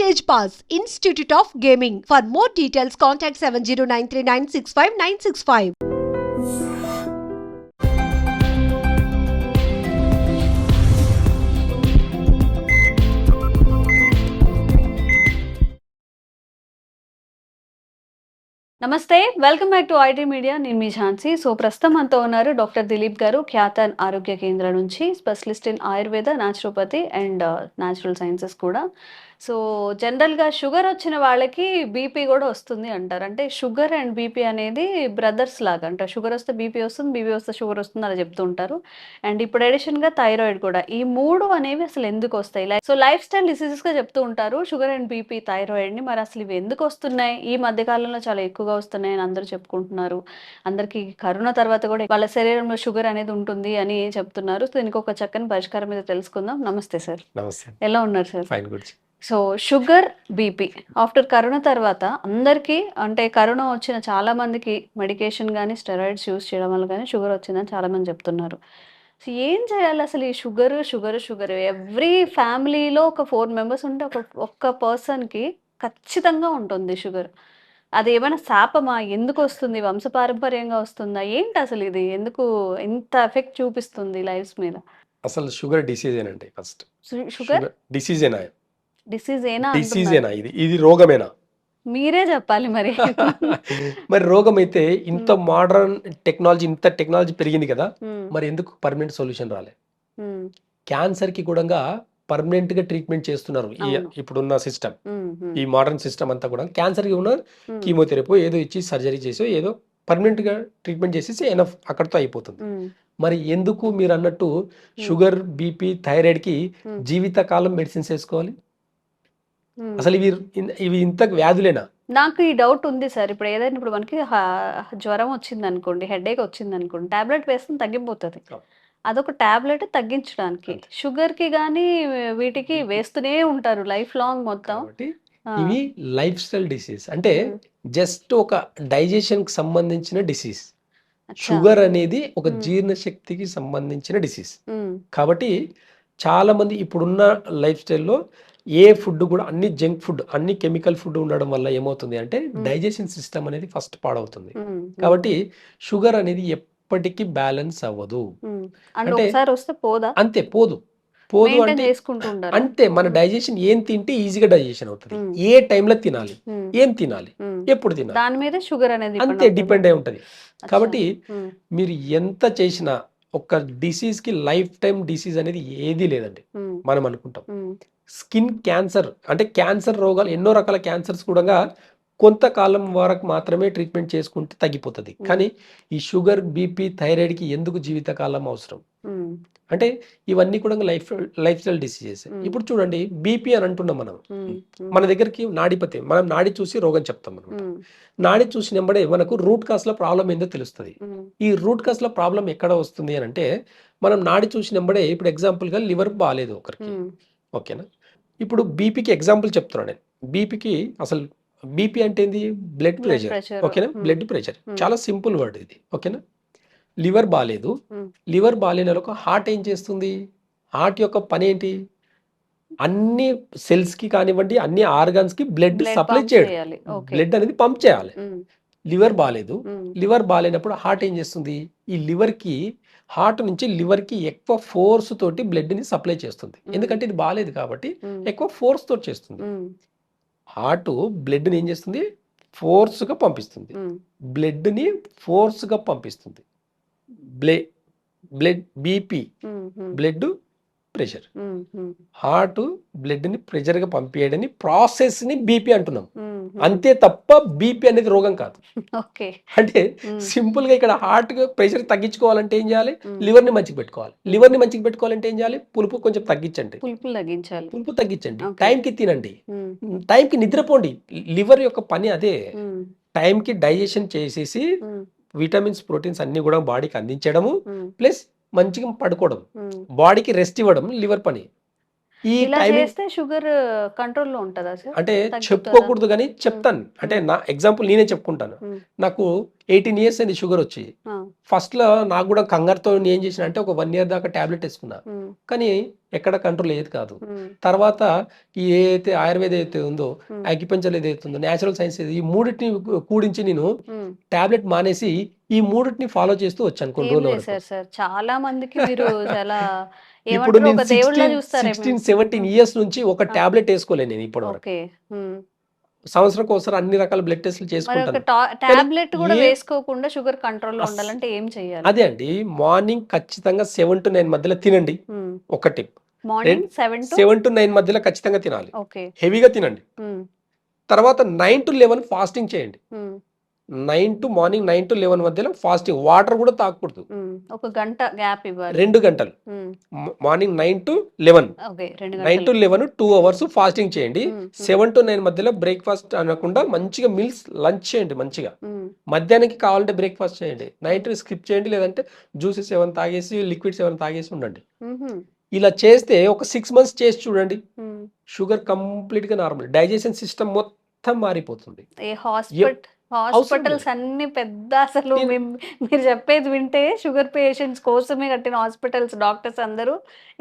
Stage pass institute of gaming for more details contact seven zero nine three nine six five nine six five నమస్తే welcome back to IT media నేను మీ Jhansi. So ప్రస్తుతం అంతా ఉన్నారు doctor Dilip గారు ఖ్యాతన్ ఆరోగ్య కేంద్రం నుంచి specialist in Ayurveda naturopathy and natural sciences కూడా. సో జనరల్గా షుగర్ వచ్చిన వాళ్ళకి బీపీ కూడా వస్తుంది అంటారు. అంటే షుగర్ అండ్ బీపీ అనేది బ్రదర్స్ లాగా అంటే. షుగర్ వస్తే బీపీ వస్తుంది బీపీ వస్తే షుగర్ వస్తుంది అలా చెప్తూ ఉంటారు. అండ్ ఇప్పుడు అడిషన్గా థైరాయిడ్ కూడా. ఈ మూడు అనేవి అసలు ఎందుకు వస్తాయి? లైక్ సో లైఫ్ స్టైల్ డిసీజెస్గా చెప్తూ ఉంటారు. షుగర్ అండ్ బీపీ థైరాయిడ్ని మరి అసలు ఇవి ఎందుకు వస్తున్నాయి? ఈ మధ్య కాలంలో చాలా ఎక్కువగా వస్తున్నాయి అని అందరూ చెప్పుకుంటున్నారు. అందరికీ కరోనా తర్వాత కూడా వాళ్ళ శరీరంలో షుగర్ అనేది ఉంటుంది అని చెప్తున్నారు. సో దీనికి ఒక చక్కని పరిష్కారం మీద తెలుసుకుందాం. నమస్తే సార్. నమస్తే. ఎలా ఉన్నారు sir? Fine good. So sugar BP. After corona తర్వాత అందరికీ అంటే కరోనా వచ్చిన చాలా మందికి మెడికేషన్ కానీ స్టెరాయిడ్స్ యూస్ చేయడం వల్ల కానీ షుగర్ వచ్చిందని చాలా మంది చెప్తున్నారు. సో ఏం చేయాలి అసలు ఈ షుగర్ షుగర్ షుగర్? ఎవ్రీ ఫ్యామిలీలో ఒక ఫోర్ మెంబర్స్ ఉంటే ఒక ఒక్క పర్సన్కి ఖచ్చితంగా ఉంటుంది షుగర్. అది ఏమైనా శాపమా? ఎందుకు వస్తుంది? వంశపారంపర్యంగా వస్తుందా? ఏంటి అసలు ఇది? ఎందుకు ఇంత ఎఫెక్ట్ చూపిస్తుంది లైఫ్స్ మీద? అసలు షుగర్ డిసీజ్ ఏనండి ఫస్ట్. షుగర్? డిసీజ్ ఏనా డిసీజ్ ఏనా డిసీజ్ అంటున్నారు. ఏనా? ఇది ఇది రోగమేనా? మీరే చెప్పాలి మరి. మరి రోగం అయితే ఇంత మోడర్న్ టెక్నాలజీ ఇంత టెక్నాలజీ పెరిగింది కదా ఉమ్, మరి ఎందుకు పర్మనెంట్ సొల్యూషన్ రాలే? క్యాన్సర్కి కూడా పర్మనెంట్గా ట్రీట్మెంట్ చేస్తున్నారు. ఇప్పుడున్న సిస్టమ్ ఉమ్, ఈ మోడర్న్ సిస్టమ్ అంతా కూడా క్యాన్సర్కి ఉన్న కీమోథెరపీ ఏదో ఇచ్చి సర్జరీ చేసో ఏదో పర్మనెంట్గా ట్రీట్మెంట్ చేసేసి ఎనఫ్ అక్కడితో అయిపోతుంది. మరి ఎందుకు మీరు అన్నట్టు షుగర్ బీపీ థైరాయిడ్కి Hmm. జీవితకాలం మెడిసిన్స్ వేసుకోవాలి. అసలు ఇవి ఇవి ఇంత వ్యాధులేనా? నాకు ఈ డౌట్ ఉంది సార్. ఇప్పుడు ఏదైనా ఇప్పుడు మనకి జ్వరం వచ్చింది అనుకోండి హెడేక్ వచ్చింది అనుకోండి టాబ్లెట్ వేస్తే తగ్గిపోతుంది. అదొక టాబ్లెట్ తగ్గించడానికి. షుగర్కి కానీ వీటికి వేస్తూనే ఉంటారు లైఫ్ లాంగ్ మొత్తం. ఇవి లైఫ్ స్టైల్ డిసీజ్. అంటే జస్ట్ ఒక డైజెషన్కి సంబంధించిన డిసీజ్. షుగర్ అనేది ఒక Hmm. జీర్ణ శక్తికి సంబంధించిన డిసీజ్. కాబట్టి చాలా మంది ఇప్పుడున్న లైఫ్ స్టైల్లో ఏ ఫుడ్ కూడా అన్ని జంక్ ఫుడ్ అన్ని కెమికల్ ఫుడ్ ఉండడం వల్ల ఏమవుతుంది అంటే. డైజెషన్ సిస్టమ్ అనేది ఫస్ట్ పాడవుతుంది. కాబట్టి షుగర్ అనేది ఎప్పటికీ బ్యాలెన్స్ అవ్వదు. అంటే- అంతే పోదు. పోదు అంటే అంతే మన డైజెషన్ ఏం తింటే ఈజీగా డైజెషన్ అవుతుంది. ఏ టైంలో తినాలి? ఏం తినాలి. ఎప్పుడు తినాలి? దాని మీద షుగర్ అనేది అంతే. డిపెండ్ అయి ఉంటది. కాబట్టి మీరు ఎంత చేసినా ఒక డిసీజ్కి లైఫ్ టైం డిసీజ్ అనేది ఏదీ లేదండి. మనం అనుకుంటాం. స్కిన్ క్యాన్సర్ అంటే క్యాన్సర్ రోగాలు ఎన్నో రకాల క్యాన్సర్స్ కూడా కొంతకాలం వరకు మాత్రమే ట్రీట్మెంట్ చేసుకుంటే తగ్గిపోతుంది. కానీ ఈ షుగర్ బీపీ థైరాయిడ్కి ఎందుకు జీవితకాలం అవసరం? అంటే ఇవన్నీ కూడా లైఫ్ లైఫ్ స్టైల్ డిసీజెస్. ఇప్పుడు చూడండి బీపీ అని అంటున్నాం మనం. మన దగ్గరికి నాడిపతి మనం నాడి చూసి రోగం చెప్తాం మనం ఉమ్, నాడి చూసినప్పుడే మనకు రూట్ కాస్లో ప్రాబ్లం ఏందో తెలుస్తుంది. ఈ రూట్ కాస్లో ప్రాబ్లం ఎక్కడ వస్తుంది అని అంటే మనం నాడి చూసినప్పుడే ఇప్పుడు ఎగ్జాంపుల్గా లివర్ బాగాలేదు ఒకరికి. ఓకేనా? ఇప్పుడు బీపీకి ఎగ్జాంపుల్ చెప్తున్నాను నేను. బీపీకి అసలు బీపీ అంటే ఏంది? Blood pressure. ఓకేనా? Hmm. Blood pressure Hmm. చాలా సింపుల్ వర్డ్ ఇది. ఓకేనా? లివర్ బాగాలేదు Hmm. లివర్ బాగాలేని హార్ట్ ఏం చేస్తుంది? హార్ట్ యొక్క పని ఏంటి? అన్ని cells కి కానివ్వండి అన్ని organs కి బ్లడ్ సప్లై చేయడం. బ్లడ్ అనేది పంప్ చేయాలి. లివర్ బాగాలేదు ఉమ్, లివర్ బాగాలేనప్పుడు హార్ట్ ఏం చేస్తుంది? ఈ లివర్కి హార్ట్ నుంచి లివర్కి ఎక్కువ ఫోర్స్ తోటి బ్లడ్ని సప్లై చేస్తుంది. ఎందుకంటే ఇది బాగాలేదు కాబట్టి ఎక్కువ ఫోర్స్ తోటి చేస్తుంది. హార్ట్ బ్లడ్ని ఏం చేస్తుంది? ఫోర్స్గా పంపిస్తుంది. బ్లడ్ని ఫోర్స్గా పంపిస్తుంది. బ్లే బ్లడ్ బీపీ బ్లడ్ ప్రెషర్ ఉమ్, ఉమ్, హార్ట్ బ్లడ్ని ప్రెషర్గా పంపించడని ప్రాసెస్ని బీపీ అంటున్నాం. ఉమ్, ఉమ్. అంతే తప్ప బీపీ అనేది రోగం కాదు. అంటే ఉమ్, సింపుల్గా ఇక్కడ హార్ట్ ప్రెషర్ తగ్గించుకోవాలంటే ఏం చేయాలి. లివర్ని మంచిగా పెట్టుకోవాలి. లివర్ని మంచిగా పెట్టుకోవాలంటే ఏం చేయాలి? పులుపు కొంచెం తగ్గించండి. పులుపులు తగ్గించాలి. పులుపు తగ్గించండి. Okay. టైం కి తినండి. ఉమ్, టైం కి నిద్రపోండి. లివర్ యొక్క పని అదే. టైం కి డైజెషన్ చేసేసి విటమిన్స్ ప్రోటీన్స్ అన్ని కూడా బాడీకి అందించడము. ప్లస్ మంచిగా పడుకోవడం. బాడీకి రెస్ట్ ఇవ్వడం లివర్ పని. ఈ చేస్తే షుగర్ కంట్రోల్లో ఉంటుందా సార్? అంటే? చెప్పుకోకూడదు కానీ చెప్తాను. అంటే నా ఎగ్జాంపుల్ నేనే చెప్పుకుంటాను. నాకు ఎయిటీన్ ఇయర్స్ అయింది షుగర్ వచ్చి. ఫస్ట్లో నాకు కూడా కంగారుతో నేను ఏం చేసిన అంటే ఒక వన్ ఇయర్ దాకా టాబ్లెట్ వేసుకున్నా. కానీ ఎక్కడ కంట్రోల్ అయ్యేది కాదు. తర్వాత ఈ ఏదైతే ఆయుర్వేద అయితే ఉందో ఉమ్, అగ్రిపెంచర్ ఏదైతే ఉందో న్యాచురల్ సైన్స్ ఏది, ఈ మూడింటిని కూడించి నేను. టాబ్లెట్ మానేసి ఈ మూడింటిని ఫాలో చేస్తూ వచ్చాను కొన్ని రోజుల చాలా మందికి మీరు చాలా ఇప్పుడు నేను సిక్స్టీన్ సెవెంటీన్ ఇయర్స్ నుంచి ఒక. టాబ్లెట్ వేసుకోలేను నేను ఉమ్. సంవత్సరం ఒకసారి అన్ని రకాల బ్లడ్ టెస్ట్లు చేసుకుంటాను. టాబ్లెట్ కూడా వేసుకోకుండా షుగర్ కంట్రోల్ ఉండాలంటే ఏం చేయాలి? అదే అండి మార్నింగ్ ఖచ్చితంగా సెవెన్ టు నైన్ మధ్యలో తినండి. ఒక tip morning seven to nine మధ్యలో ఖచ్చితంగా తినాలి. హెవీగా తినండి. తర్వాత నైన్ టు లెవెన్ ఫాస్టింగ్ చేయండి. Nine to morning nine to eleven మధ్యలో ఫాస్టింగ్. వాటర్ కూడా తాగకూడదు. ఉమ్. ఒక గంట గ్యాప్ ఇవ్వాలి. రెండు గంటలు. Morning nine to eleven. Nine to eleven two hours fasting చేయండి. సెవెన్ టు నైన్ మధ్యలో బ్రేక్ఫాస్ట్ అనకుండా మంచిగా మీల్స్ లంచ్ చేయండి మంచిగా. మధ్యాహ్నానికి కావాలంటే బ్రేక్ఫాస్ట్ చేయండి. నైట్ స్కిప్ చేయండి లేదంటే జ్యూసెస్ ఏమైనా తాగేసి లిక్విడ్స్ ఏమైనా తాగేసి ఉండండి. ఇలా చేస్తే ఒక సిక్స్ మంత్స్ చేసి చూడండి. షుగర్ కంప్లీట్గా నార్మల్. డైజెషన్ సిస్టమ్ మొత్తం మారిపోతుంది. హాస్పిటల్స్. అన్ని పెద్ద అసలు మీరు చెప్పేది వింటే షుగర్ పేషెంట్స్ కోసమే కట్టిన హాస్పిటల్స్ డాక్టర్స్ అందరూ.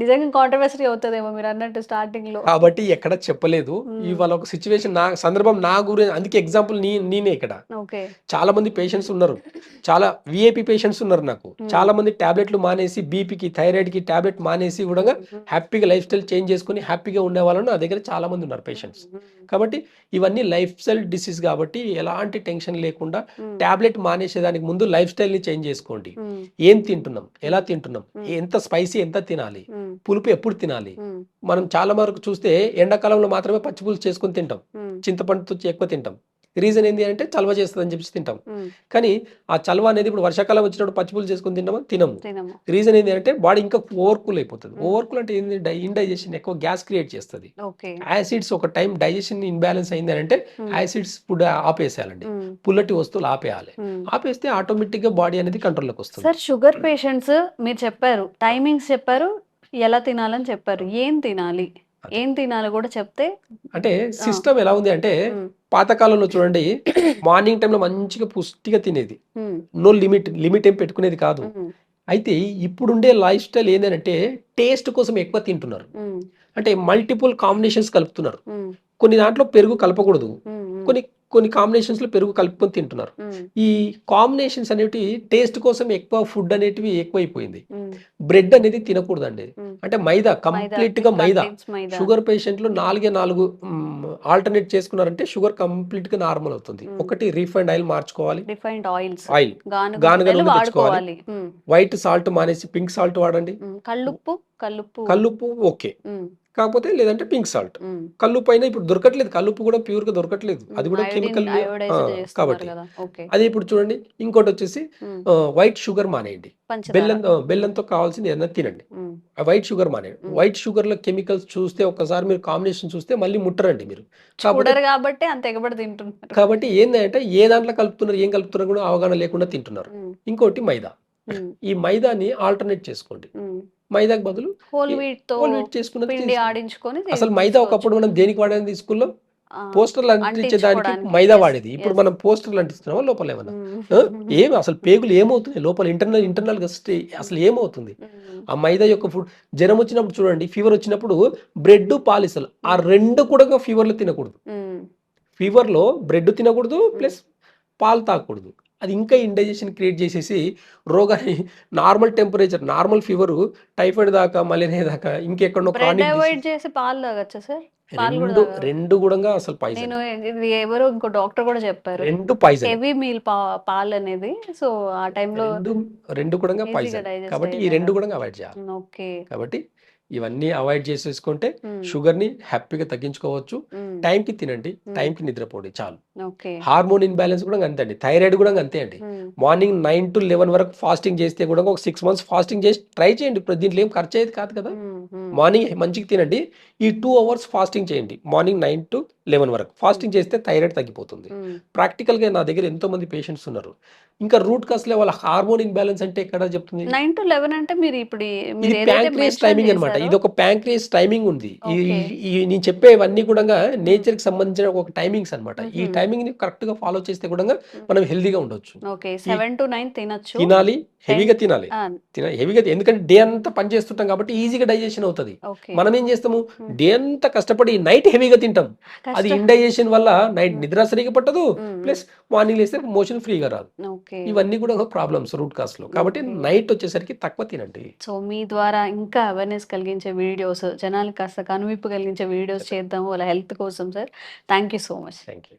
నిజంగా కాంట్రవర్సరీ అవుతుందేమో మీరు అన్నట్టు స్టార్టింగ్లో. కాబట్టి ఎక్కడ చెప్పలేదు. ఇవాళ ఒక సిచ్యువేషన్ నా సందర్భం నా గురించి అందుకే ఎగ్జాంపుల్ నీ నేనే ఇక్కడ. చాలా మంది పేషెంట్స్ ఉన్నారు. చాలా విఐపి పేషెంట్స్ ఉన్నారు నాకు. చాలా మంది టాబ్లెట్లు మానేసి బీపీకి థైరాయిడ్కి టాబ్లెట్ మానేసి కూడా హ్యాపీగా లైఫ్ స్టైల్ చేంజ్ చేసుకుని హ్యాపీగా ఉండే వాళ్ళు నా దగ్గర చాలా మంది ఉన్నారు పేషెంట్స్ కాబట్టి ఇవన్నీ లైఫ్ స్టైల్ డిసీజ్ కాబట్టి ఎలాంటి టెన్షన్ లేకుండా టాబ్లెట్ మానేసేదానికి ముందు లైఫ్ స్టైల్ని చేంజ్ చేసుకోండి. ఏం తింటున్నాం? ఎలా తింటున్నాం. ఎంత స్పైసీ ఎంత తినాలి? పులుపు ఎప్పుడు తినాలి? మనం చాలా వరకు చూస్తే ఎండాకాలంలో మాత్రమే పచ్చి పులుసు చేసుకొని తింటాం. చింతపండుతో ఎక్కువ తింటాం. రీజన్ ఏంటి అంటే చలవ చేస్తుంది అని చెప్పి తింటాం కానీ ఆ చలవ అనేది ఇప్పుడు వర్షాకాలం వచ్చినప్పుడు పచ్చి పులుసు చేసుకొని తింటామా తినము. రీజన్ ఏంటి అంటే బాడీ ఇంకా ఓవర్కూల్ అయిపోతుంది. ఓవర్కూల్ అంటే ఏంటి ఇండైజెషన్ ఎక్కువ గ్యాస్ క్రియేట్ చేస్తుంది. యాసిడ్స్ ఒక టైం డైజెషన్ ఇన్బ్యాలెన్స్ అయింది అంటే యాసిడ్స్ ఫుడ్ ఆపేసేయాలండి. పుల్లటి వస్తువులు ఆపేయాలి. ఆపేస్తే ఆటోమేటిక్గా బాడీ అనేది కంట్రోల్లోకి వస్తుంది. సార్ షుగర్ పేషెంట్స్ మీరు చెప్పారు టైమింగ్స్ చెప్పారు ఎలా తినాలని చెప్పారు ఏం తినాలి. ఏం తినాలి కూడా చెప్తే అంటే సిస్టమ్ ఎలా ఉంది అంటే. పాతకాలంలో చూడండి మార్నింగ్ టైంలో మంచిగా పుష్టిగా తినేది. నో లిమిట్ లిమిట్ ఏం పెట్టుకునేది కాదు. అయితే ఇప్పుడుండే లైఫ్ స్టైల్ ఏంటంటే టేస్ట్ కోసం ఎక్కువ తింటున్నారు. అంటే మల్టిపుల్ కాంబినేషన్స్ కలుపుతున్నారు. కొన్ని దాంట్లో పెరుగు కలపకూడదు. కొన్ని కొన్ని కాంబినేషన్స్లో పెరుగు కలుపుకొని తింటున్నారు. ఈ కాంబినేషన్స్ అనేవి టేస్ట్ కోసం ఎక్కువ ఫుడ్ అనేటివి ఎక్కువైపోయింది. బ్రెడ్ అనేది తినకూడదండి. అంటే మైదా కంప్లీట్గా మైదా. షుగర్ పేషెంట్లు నాలుగే నాలుగు ఆల్టర్నేట్ చేసుకున్నారంటే షుగర్ కంప్లీట్గా నార్మల్ అవుతుంది. ఒకటి రీఫైండ్ ఆయిల్ మార్చుకోవాలి ఆయిల్ గానుగ నూనె తెచ్చుకోవాలి. వైట్ సాల్ట్ మానేసి పింక్ సాల్ట్ వాడండి. కల్లుప్పు కల్లుప్పు కల్లుప్పు ఓకే. కాకపోతే లేదంటే పింక్ సాల్ట్. మ్మ్. కల్లుప్పు అయినా ఇప్పుడు దొరకట్లేదు. కల్లుప్పు కూడా ప్యూర్గా దొరకట్లేదు. అది కూడా కెమికల్ కాబట్టి. అదే ఇప్పుడు చూడండి. ఇంకోటి వచ్చేసి. వైట్ షుగర్ మానేయండి. బెల్లం బెల్లంతో కావాల్సింది ఏదైనా తినండి. వైట్ షుగర్ మానేయండి. వైట్ షుగర్లో కెమికల్స్ చూస్తే ఒకసారి మీరు కాంబినేషన్ చూస్తే మళ్ళీ ముట్టరండి మీరు. కాబట్టి అంత ఎగబడి తింటున్నారు. కాబట్టి ఏంటంటే ఏ దాంట్లో కలుపుతున్నారు ఏం కలుపుతున్నారు కూడా అవగాహన లేకుండా తింటున్నారు. ఇంకోటి మైదా. ఈ మైదాని ఆల్టర్నేట్ చేసుకోండి. మైదాకి బదులు హోల్ ఈ వీట్తో హోల్ వీట్ చేసుకున్నది. ఆడించుకొని అసలు మైదా ఒకప్పుడు మనం దేనికి వాడేది స్కూల్లో పోస్టర్లు అంటించే దానికి. మైదా వాడేది ఇప్పుడు. మనం పోస్టర్లు అంటిస్తున్నామా లోపల ఏమన్నా. ఆ? ఏమి అసలు పేగులు ఏమవుతుంది లోపల ఇంటర్నల్ ఇంటర్నల్ అసలు ఏమవుతుంది మ్మ్. ఆ మైదా యొక్క ఫుడ్ జ్వరం వచ్చినప్పుడు చూడండి ఫీవర్ వచ్చినప్పుడు బ్రెడ్ పాలిసలు ఆ రెండు కూడా ఫీవర్లో తినకూడదు. ఫీవర్లో బ్రెడ్ తినకూడదు ప్లస్ పాలు తాగకూడదు అది ఇంకా ఇండైజెషన్ క్రియేట్ చేసేసి రోగాన్ని normal temperature normal fever typhoid దాకా మలేరియా దాకా ఇంకెక్కడో అవాయిడ్. చేసి పాలు తాగచ్చా సార్ రెండు. రెండు కూడా అసలు పాయిజన్ నేను ఎవరో ఇంకో డాక్టర్ కూడా చెప్పారు రెండు పాయిజన్ హెవీ మీల్ పాలు అనేది సో ఆ టైంలో రెండు రెండు కూడా పాయిజన్ కాబట్టి ఈ. రెండు కూడా అవాయిడ్ చేయాలి ఓకే కాబట్టి ఇవన్నీ అవాయిడ్ చేసేసుకుంటే. షుగర్ని హ్యాపీగా తగ్గించుకోవచ్చు. టైంకి తినండి. టైంకి నిద్రపోండి చాలు హార్మోన్ ఇన్బ్యాలెన్స్ కూడా అంతే అండి థైరాయిడ్ కూడా అంతే అండి. మార్నింగ్ నైన్ టు లెవెన్ వరకు ఫాస్టింగ్ చేస్తే కూడా ఒక సిక్స్ మంత్స్ ఫాస్టింగ్ చేసి ట్రై చేయండి ఇప్పుడు దీంట్లో ఏం ఖర్చు అయ్యేది కాదు కదా. మార్నింగ్ మంచిగా తినండి. ఈ టూ అవర్స్ ఫాస్టింగ్ చేయండి. మార్నింగ్ నైన్ టు లెవెన్ వరకు. ఫాస్టింగ్ చేస్తే థైరాయిడ్ తగ్గిపోతుంది. ప్రాక్టికల్గా నా దగ్గర ఎంతో మంది పేషెంట్స్ ఉన్నారు. ఇంకా రూట్ కాస్లో వాళ్ళ హార్మోన్ ఇన్బ్యాలెన్స్ అంటే ఎక్కడ చెప్తుంది? నైన్ టు లెవెన్ అంటే మీరు ఇప్పుడు ప్యాంక్రియాస్ టైమింగ్ అనమాట ఇది ఒక ప్యాంక్రియస్ టైమింగ్ ఉంది. ఈ నేను చెప్పేవన్నీ కూడా నేచర్కి సంబంధించిన ఒక టైమింగ్స్ అన్నమాట. ఈ. టైమింగ్ని కరెక్ట్గా ఫాలో చేస్తే కూడా మనం హెల్దీగా ఉండొచ్చు. ఓకే. సెవెన్ టు నైన్ తినొచ్చు. తినాలి హెవీగా తినాలి. హెవీగా ఎందుకంటే డే అంతా పని చేస్తుంటాం కాబట్టి ఈజీగా డైజెషన్ అవుతుంది. మనం ఏం చేస్తాము? Hmm. డే అంతా కష్టపడి నైట్ హెవీగా తింటాం. అది. ఇండైజెషన్ వల్ల నైట్ నిద్ర సరిగా పట్టదు. ప్లస్ మార్నింగ్ లేస్తే మోషన్ ఫ్రీగా రాదు. ఇవన్నీ కూడా ప్రాబ్లమ్స్ రూట్ కాస్లో. కాబట్టి. నైట్ వచ్చేసరికి తక్కువ తినండి. సో మీ ద్వారా ఇంకా అవేర్నెస్ కలిగించే వీడియోస్ జనాలకు కాస్త కనువిప్పు కలిగించే వీడియోస్ చేద్దాము వాళ్ళ హెల్త్ కోసం sir thank you so much thank you